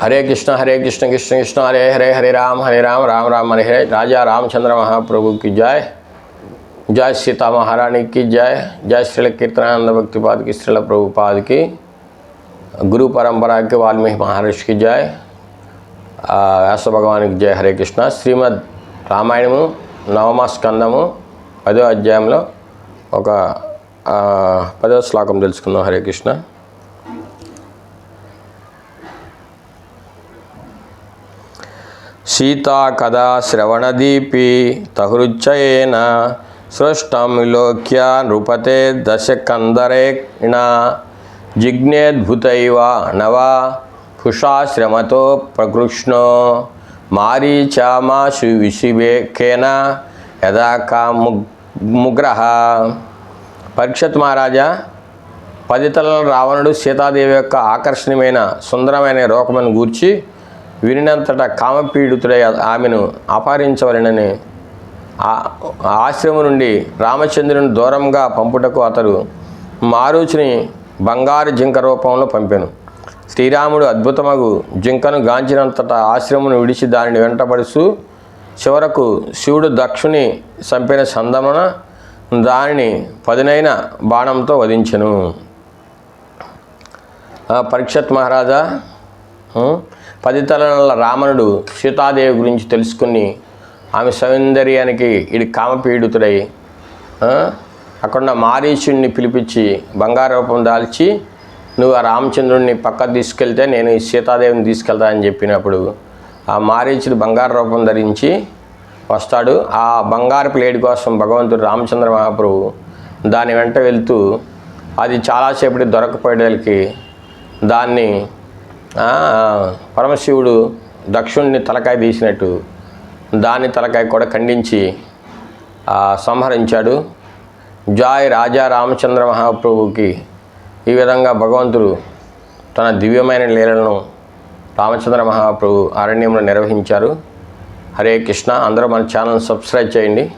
హరే కృష్ణ హరే కృష్ణ కృష్ణ కృష్ణ హరే హరే హరే రామ హరే రామ రామ రామ హరే హరే రాజా రామచంద్ర మహాప్రభు की जय जय सीता महारानी की जय जय श्रील कीर्तनानंद भक्तिपाद की श्रील प्रभुपाद की गुरु परंपरा के वाल्मीकि महर्षि की जय ఆ, వ్యాస భగవానికి జయ హరే కృష్ణ శ్రీమద్ రామాయణము నవమ స్కందము పదో అధ్యాయంలో ఒక ఆ, పదో శ్లోకం తెలుసుకుందాం హరే కృష్ణ సీతా కదా శ్రవణదీపి తహృచ్చయేన సృష్టం విలోక్య నృపతే దశకందరేణ. జిజ్ఞేద్భుతైవ నవ పుషాశ్రమతో ప్రకృష్ణో. మారీచామాశు విశివేకేన యథాకా ముగ్రహ. పరీక్షత్ మహారాజా పది తలల రావణుడు సీతాదేవి యొక్క ఆకర్షణీయమైన సుందరమైన రూపమును గూర్చి వినినంతట కామపీడితుడై ఆమెను అపహరించవలెనని ఆ- ఆశ్రమం నుండి రామచంద్రుని దూరంగా పంపుటకు అతడు మారుచిని బంగారు జింక రూపంలో పంపాను. శ్రీరాముడు అద్భుతమగు జింకను గాంచినంతట ఆశ్రమును విడిచి దానిని వెంటబడుచు చివరకు శివుడు దక్షుని చంపిన సందమన దానిని పదునైన బాణంతో వధించెను. పరీక్షత్ మహారాజా పది తలల రావణుడు సీతాదేవి గురించి తెలుసుకుని ఆమె సౌందర్యానికి ఇది కామపీడితుడై అక్కడ మారీచుడిని పిలిపించి బంగారు రూపం దాల్చి నువ్వు ఆ రామచంద్రుడిని పక్కకు తీసుకెళ్తే నేను ఈ సీతాదేవిని తీసుకెళ్తా అని చెప్పినప్పుడు ఆ మారీచుడు బంగారు రూపం ధరించి వస్తాడు. ఆ బంగారు ప్లేట్ కోసం భగవంతుడు రామచంద్ర మహాప్రభు దాని వెంట వెళ్తూ అది చాలాసేపటి దొరకపోయేదానికి దాన్ని పరమశివుడు దక్షుణ్ణి తలకాయ తీసినట్టు దాని తలకాయ కూడా ఖండించి సంహరించాడు. జాయ్ రాజా రామచంద్ర మహాప్రభుకి ఈ విధంగా భగవంతుడు తన దివ్యమైన లీలలను రామచంద్ర మహాప్రభు అరణ్యంలో నిర్వహించారు. హరే కృష్ణ అందరూ మన ఛానల్ సబ్స్క్రైబ్ చేయండి.